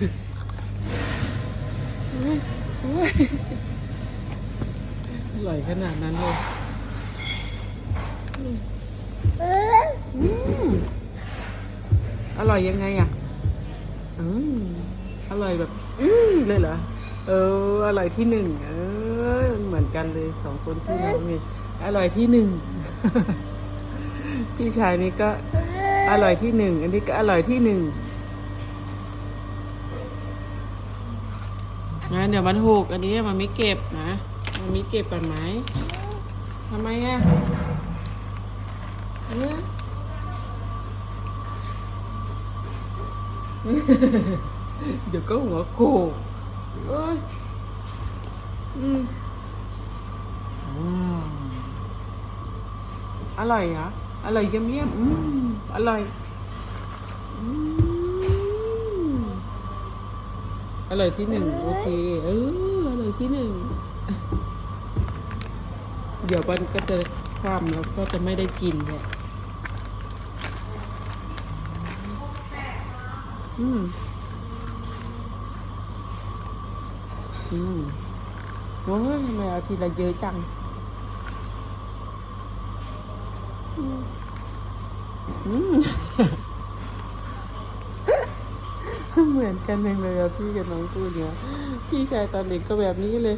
อุ๊ยอุ๊ยอร่อยขนาดนั้นเลยอืมอร่อยยังไงอะอืมอร่อยแบบ อืมเลยเหรอ เออ อร่อยที่หนึ่ง เออ เหมือนกันเลยสองคนที่น้องนี่ อร่อยที่หนึ่ง พี่ชายนี่ก็อร่อยที่หนึ่ง อันนี้ก็อร่อยที่หนึ่ง งั้นเดี๋ยวมันหกอันนี้มันไม่เก็บนะมันไม่เก็บก่อนไหมทำไมอะเนี่ยเดี๋ยวก็หัวโขกเอ้ยอืมอืมอร่อยเหรออร่อยเยี่ยมเยี่ยมอืมอร่อยอืม อร่อยที่หนึ่งโอเค เอออร่อยที่หนึ่ง เดี๋ยวมันก็จะคว่ำแล้วก็จะไม่ได้กินเนี่ยอืม อืมโอ้ยทำไมเอาทีละเยอะจัง อืม เหมือนกันเลยอะพี่กับน้องกูเนี่ยพี่ชายตอนเด็กก็แบบนี้เลย